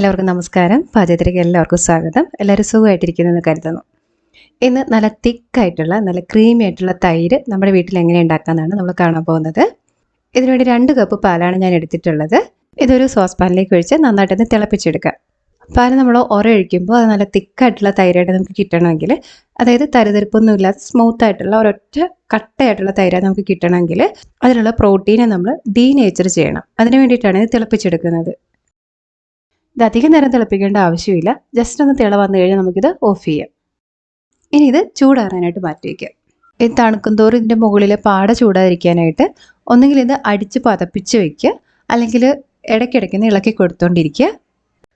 എല്ലാവർക്കും നമസ്കാരം. പാചകത്തിലേക്ക് എല്ലാവർക്കും സ്വാഗതം. എല്ലാവരും സുഖമായിട്ടിരിക്കുന്നെന്ന് കരുതുന്നു. ഇന്ന് നല്ല തിക്കായിട്ടുള്ള നല്ല ക്രീമി ആയിട്ടുള്ള തൈര് നമ്മുടെ വീട്ടിൽ എങ്ങനെ ഉണ്ടാക്കാമെന്നാണ് നമ്മൾ കാണാൻ പോകുന്നത്. ഇതിനുവേണ്ടി രണ്ട് കപ്പ് പാലാണ് ഞാൻ എടുത്തിട്ടുള്ളത്. ഇതൊരു സോസ് പാനിലേക്ക് ഒഴിച്ച് നന്നായിട്ടൊന്ന് തിളപ്പിച്ചെടുക്കുക പാൽ നമ്മൾ ഒരൊഴിക്കുമ്പോൾ അത് നല്ല തിക്കായിട്ടുള്ള തൈരായിട്ട് നമുക്ക് കിട്ടണമെങ്കിൽ അതായത് തരിതരിപ്പൊന്നും ഇല്ലാത്ത സ്മൂത്ത് ആയിട്ടുള്ള ഒരൊറ്റ കട്ടയായിട്ടുള്ള തൈരാണ് നമുക്ക് കിട്ടണമെങ്കിൽ അതിനുള്ള പ്രോട്ടീനെ നമ്മൾ ഡീനേച്ചർ ചെയ്യണം. അതിന് വേണ്ടിയിട്ടാണ് ഇത് തിളപ്പിച്ചെടുക്കുന്നത്. ഇത് അധികം നേരം തിളപ്പിക്കേണ്ട ആവശ്യമില്ല. ജസ്റ്റ് ഒന്ന് തിള വന്നു കഴിഞ്ഞാൽ നമുക്കിത് ഓഫ് ചെയ്യാം. ഇനി ഇത് ചൂടാറാനായിട്ട് മാറ്റി വയ്ക്കാം ഇത് തണുക്കും തോറും ഇതിന്റെ മുകളിൽ പാട ചൂടാതിരിക്കാനായിട്ട് ഒന്നുകിൽ ഇത് അടിച്ച് പതപ്പിച്ച് വയ്ക്കുക അല്ലെങ്കിൽ ഇടയ്ക്കിടയ്ക്ക് ഒന്ന് ഇളക്കി കൊടുത്തുകൊണ്ടിരിക്കുക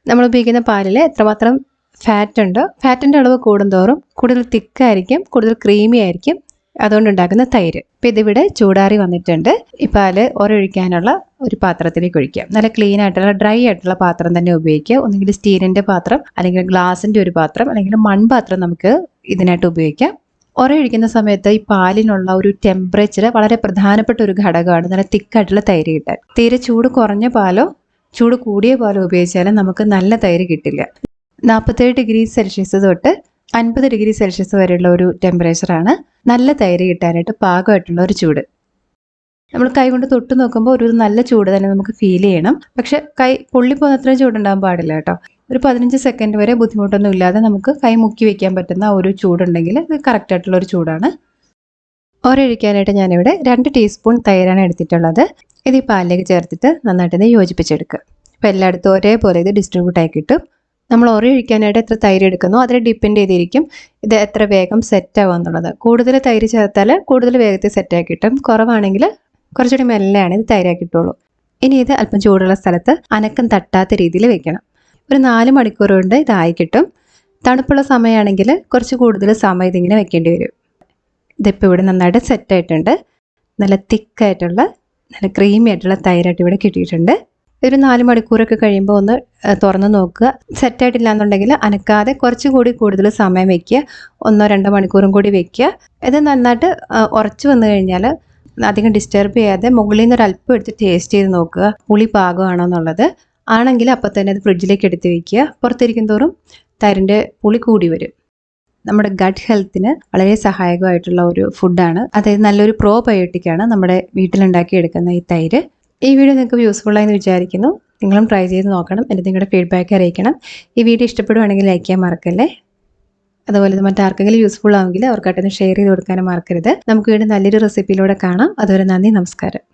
നമ്മൾ ഉപയോഗിക്കുന്ന പാലിൽ എത്രമാത്രം ഫാറ്റ് ഉണ്ടോ ഫാറ്റിന്റെ അളവ് കൂടുന്തോറും കൂടുതൽ തിക്കായിരിക്കും കൂടുതൽ ക്രീമി ആയിരിക്കും അതുകൊണ്ട് ഉണ്ടാക്കുന്ന തൈര്. ഇപ്പം ഇതിവിടെ ചൂടാറി വന്നിട്ടുണ്ട്. ഇപ്പം പാൽ ഒരൊഴിക്കാനുള്ള ഒരു പാത്രത്തിലേക്ക് ഒഴിക്കാം. നല്ല ക്ലീൻ ആയിട്ടുള്ള ഡ്രൈ ആയിട്ടുള്ള പാത്രം തന്നെ ഉപയോഗിക്കുക. ഒന്നുകിൽ സ്റ്റീലിന്റെ പാത്രം അല്ലെങ്കിൽ ഗ്ലാസിന്റെ ഒരു പാത്രം അല്ലെങ്കിൽ മൺപാത്രം നമുക്ക് ഇതിനായിട്ട് ഉപയോഗിക്കാം. ഒരയൊഴിക്കുന്ന സമയത്ത് ഈ പാലിനുള്ള ഒരു ടെമ്പറേച്ചർ വളരെ പ്രധാനപ്പെട്ട ഒരു ഘടകമാണ്. നല്ല തിക്കായിട്ടുള്ള തൈര് കിട്ടാൻ. തീരെ ചൂട് കുറഞ്ഞ പാലോ ചൂട് കൂടിയ പാലോ ഉപയോഗിച്ചാലും നമുക്ക് നല്ല തൈര് കിട്ടില്ല. നാൽപ്പത്തേഴ് ഡിഗ്രി സെൽഷ്യസ് തൊട്ട് അൻപത് ഡിഗ്രി സെൽഷ്യസ് വരെയുള്ള ഒരു ടെമ്പറേച്ചറാണ് നല്ല തൈര് കിട്ടാനായിട്ട് പാകമായിട്ടുള്ള ഒരു ചൂട്. നമ്മൾ കൈ കൊണ്ട് തൊട്ട് നോക്കുമ്പോൾ ഒരു നല്ല ചൂട് തന്നെ നമുക്ക് ഫീൽ ചെയ്യണം. പക്ഷെ കൈ പൊള്ളിപ്പോകുന്ന അത്രയും ചൂടുണ്ടാകാൻ പാടില്ല കേട്ടോ. ഒരു പതിനഞ്ച് സെക്കൻഡ് വരെ ബുദ്ധിമുട്ടൊന്നും ഇല്ലാതെ നമുക്ക് കൈ മുക്കി വെക്കാൻ പറ്റുന്ന ഒരു ചൂടുണ്ടെങ്കിൽ ഇത് കറക്റ്റ് ആയിട്ടുള്ള ഒരു ചൂടാണ്. ഒരൊഴിക്കാനായിട്ട് ഞാനിവിടെ രണ്ട് ടീസ്പൂൺ തൈരാണ് എടുത്തിട്ടുള്ളത്. ഇത് ഈ പാലിലേക്ക് ചേർത്തിട്ട് നന്നായിട്ടൊന്ന് യോജിപ്പിച്ചെടുക്കുക. അപ്പോൾ എല്ലായിടത്തും ഒരേപോലെ ഇത് ഡിസ്ട്രിബ്യൂട്ട് ആയി കിട്ടും. നമ്മൾ ഒരൊഴിക്കാനായിട്ട് എത്ര തൈര് എടുക്കുന്നു അതിനെ ഡിപ്പെൻഡ് ചെയ്തിരിക്കും ഇത് എത്ര വേഗം സെറ്റ് ആവുക എന്നുള്ളത്. കൂടുതൽ തൈര് ചേർത്താൽ കൂടുതൽ വേഗത്തിൽ സെറ്റാക്കി കിട്ടും. കുറവാണെങ്കിൽ കുറച്ചുകൂടി മെല്ലെയാണ് ഇത് തൈരാക്കി കിട്ടുള്ളൂ ഇനി ഇത് അല്പം ചൂടുള്ള സ്ഥലത്ത് അനക്കം തട്ടാത്ത രീതിയിൽ വെക്കണം. ഒരു നാല് മണിക്കൂർ കൊണ്ട് ഇതായി കിട്ടും. തണുപ്പുള്ള സമയമാണെങ്കിൽ കുറച്ച് കൂടുതൽ സമയം ഇതിങ്ങനെ വെക്കേണ്ടി വരും. ഇതിപ്പോൾ ഇവിടെ നന്നായിട്ട് സെറ്റായിട്ടുണ്ട് നല്ല തിക്കായിട്ടുള്ള നല്ല ക്രീമി ആയിട്ടുള്ള തൈരായിട്ട് ഇവിടെ കിട്ടിയിട്ടുണ്ട്. ഒരു നാല് മണിക്കൂറൊക്കെ കഴിയുമ്പോൾ ഒന്ന് തുറന്ന് നോക്കുക. സെറ്റായിട്ടില്ല എന്നുണ്ടെങ്കിൽ അനക്കാതെ കുറച്ചും കൂടി കൂടുതൽ സമയം വെക്കുക. ഒന്നോ രണ്ടോ മണിക്കൂറും കൂടി വെക്കുക. ഇത് നന്നായിട്ട് ഉറച്ചു വന്നു കഴിഞ്ഞാൽ അധികം ഡിസ്റ്റർബ് ചെയ്യാതെ മുകളിൽ നിന്ന് ഒരു അല്പം എടുത്ത് ടേസ്റ്റ് ചെയ്ത് നോക്കുക. പുളി പാകമാണോ എന്നുള്ളത്. ആണെങ്കിൽ അപ്പം തന്നെ അത് ഫ്രിഡ്ജിലേക്ക് എടുത്ത് വയ്ക്കുക പുറത്തിരിക്കും തോറും തൈരിന്റെ പുളി കൂടി വരും. നമ്മുടെ ഗട്ട് ഹെൽത്തിന് വളരെ സഹായകമായിട്ടുള്ള ഒരു ഫുഡാണ് അതായത് നല്ലൊരു പ്രോബയോട്ടിക്കാണ് നമ്മുടെ വീട്ടിലുണ്ടാക്കിയെടുക്കുന്ന ഈ തൈര്. ഈ വീഡിയോ നിങ്ങൾക്ക് യൂസ്ഫുൾ ആയെന്ന് വിചാരിക്കുന്നു. നിങ്ങളും ട്രൈ ചെയ്ത് നോക്കണം. എന്നിട്ട് നിങ്ങളുടെ ഫീഡ്ബാക്ക് അറിയിക്കണം. ഈ വീഡിയോ ഇഷ്ടപ്പെടുവാണെങ്കിൽ ലൈക്ക് ചെയ്യാൻ മറക്കല്ലേ? അതുപോലെ മറ്റാർക്കെങ്കിലും യൂസ്ഫുൾ ആവുമെങ്കിൽ അവർക്കായിട്ടൊന്ന് ഷെയർ ചെയ്ത് കൊടുക്കാനും മറക്കരുത്. നമുക്ക് വീണ്ടും നല്ലൊരു റെസിപ്പിയിലൂടെ കാണാം. അതുവരെ നന്ദി നമസ്കാരം.